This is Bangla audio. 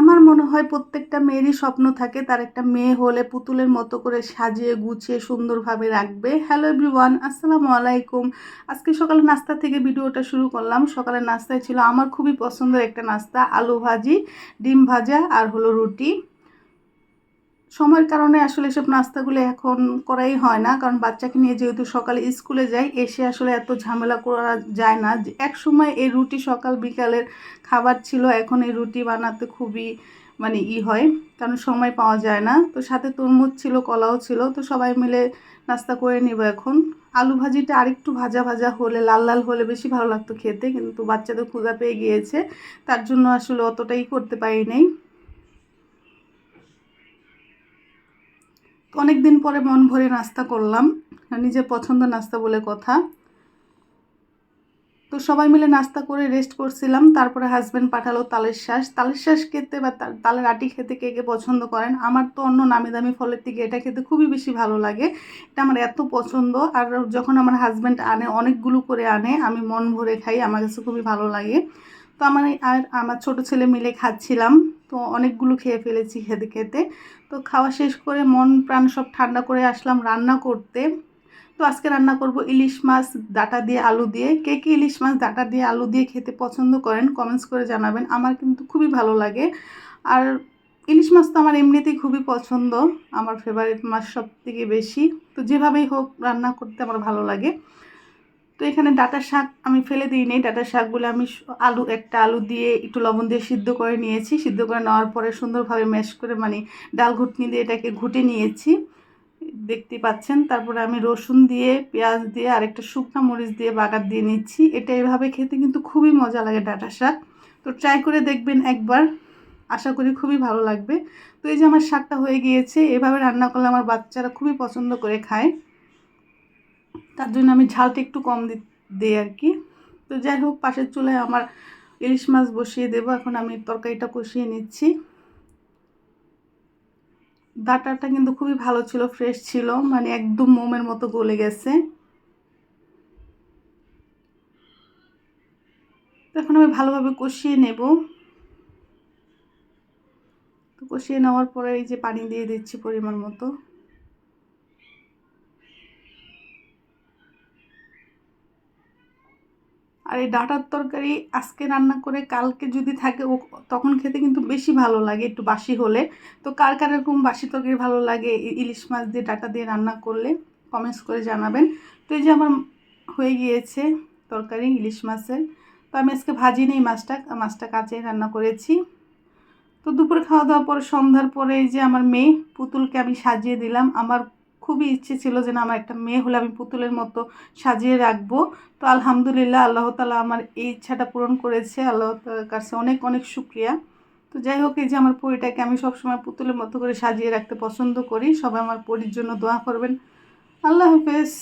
আমার মনে হয় প্রত্যেকটা মেয়েরই স্বপ্ন থাকে তার একটা মেয়ে হলে পুতুলের মতো করে সাজিয়ে গুছিয়ে সুন্দরভাবে রাখবে। হ্যালো এভরিওয়ান আসসালামু আলাইকুম। আজকে সকালে নাস্তা থেকে ভিডিওটা শুরু করলাম। সকালে নাস্তায় ছিল আমার খুবই পছন্দের একটা নাস্তা, আলু ভাজি, ডিম ভাজা আর হলো রুটি। সময়ের কারণে আসলে এসব নাস্তাগুলো এখন করাই হয় না। কারণ বাচ্চাকে নিয়ে যেহেতু সকালে স্কুলে যাই, এসে আসলে এত ঝামেলা করা যায় না। এক সময় এই রুটি সকাল বিকালের খাবার ছিল, এখন এই রুটি বানাতে খুবই মানে ই হয়, কারণ সময় পাওয়া যায় না। তো সাথে তরমুজ ছিল, কলাও ছিল, তো সবাই মিলে নাস্তা করে নেব এখন। আলু ভাজিটা আরেকটু ভাজা ভাজা হলে, লাল লাল হলে বেশি ভালো লাগতো খেতে, কিন্তু বাচ্চাদের ক্ষুধা পেয়ে গিয়েছে। তার জন্য আসলে অতটাই করতে পারি নাই। অনেক দিন পরে মন ভরে নাস্তা করলাম। নিজের পছন্দ নাস্তা বলে কথা। তো সবাই মিলে নাস্তা করে রেস্ট করছিলাম। তারপরে হাজব্যান্ড পাঠালো তালের শ্বাস তালের শ্বাস খেতে বা তালের আটি খেতে কে কে পছন্দ করেন? আমার তো অন্য নামি দামি ফলের থেকে এটা খেতে খুবই বেশি ভালো লাগে। এটা আমার এত পছন্দ। আর যখন আমার হাজব্যান্ড আনে, অনেকগুলো করে আনে, আমি মন ভরে খাই। আমার কাছে খুবই ভালো লাগে। তো আমার আর আমার ছোট ছেলে মিলে খাচ্ছিলাম। তো অনেকগুলো খেয়ে ফেলেছি খেতে খেতে। তো খাওয়া শেষ করে মন প্রাণ সব ঠান্ডা করে আসলাম রান্না করতে। তো আজকে রান্না করব ইলিশ মাছ, ডাটা দিয়ে আলু দিয়ে। কে কে ইলিশ মাছ, ডাটা দিয়ে আলু দিয়ে খেতে পছন্দ করেন কমেন্টস করে জানাবেন। আমার কিন্তু খুবই ভালো লাগে। আর ইলিশ মাছ তো আমার এমনিতেই খুবই পছন্দ। আমার ফেভারিট মাছ সব থেকে বেশি। তো যেভাবেই হোক রান্না করতে আমার ভালো লাগে। তো এখানে ডাটা শাক আমি ফেলে দিই নি ডাটা শাকগুলো আমি আলু, একটা আলু দিয়ে একটু লবণ দিয়ে সিদ্ধ করে নিয়েছি। সিদ্ধ করে নেওয়ার পরে সুন্দরভাবে ম্যাশ করে মানে ডাল ঘুটনি দিয়ে এটাকে ঘুটে নিয়েছি। দেখতে পাচ্ছেন, তারপরে আমি রসুন দিয়ে, পেঁয়াজ দিয়ে, আরেকটা শুকনো মরিচ দিয়ে বাগার দিয়ে নিচ্ছি। এটা এভাবে খেতে কিন্তু খুবই মজা লাগে ডাটা শাক। তো ট্রাই করে দেখবেন একবার। আশা করি খুবই ভালো লাগবে। তো এই যে আমার শাকটা হয়ে গিয়েছে, এভাবে রান্না করলে আমার বাচ্চারা খুবই পছন্দ করে খায়। তার জন্য আমি ঝালটা একটু কম দিই আর কি। তো যাই হোক, পাশের চুলায় আমার ইলিশ মাছ বসিয়ে দেবো। এখন আমি তরকারিটা কষিয়ে নিচ্ছি। ডাটাটা কিন্তু খুবই ভালো ছিল, ফ্রেশ ছিল মানে একদম মোমের মতো গলে গেছে। এখন আমি ভালোভাবে কষিয়ে নেব। তো কষিয়ে নেওয়ার পরে এই যে পানি দিয়ে দিচ্ছি পরিমাণ মতো। আর এই ডাটার তরকারি আজকে রান্না করে কালকে যদি থাকে, ও তখন খেতে কিন্তু বেশি ভালো লাগে একটু বাসি হলে। তো কার কার এরকম বাসি তরকারি ভালো লাগে? ইলিশ মাছ দিয়ে ডাটা দিয়ে রান্না করলে কমেন্টস করে জানাবেন। তো এই যে আমার হয়ে গিয়েছে তরকারি ইলিশ মাছের। তো আমি আজকে ভাজি নেই মাছটা মাছটা কাঁচে রান্না করেছি। তো দুপুরে খাওয়া দাওয়ার পর, সন্ধ্যার পরে এই যে আমার মেয়ে পুতুলকে আমি সাজিয়ে দিলাম। আমার খুবই ইচ্ছে ছিল যে না আমার একটা মেয়ে হলে আমি পুতুলের মতো সাজিয়ে রাখব। তো আলহামদুলিল্লাহ আল্লাহ তালা আমার এই ইচ্ছাটা পূরণ করেছে। আল্লাহ তালার কাছে অনেক অনেক সুক্রিয়া তো যাই হোক, এই যে আমার পরিটাকে আমি সবসময় পুতুলের মতো করে সাজিয়ে রাখতে পছন্দ করি। সবাই আমার পরির জন্য দোয়া করবেন। আল্লাহ হাফেজ।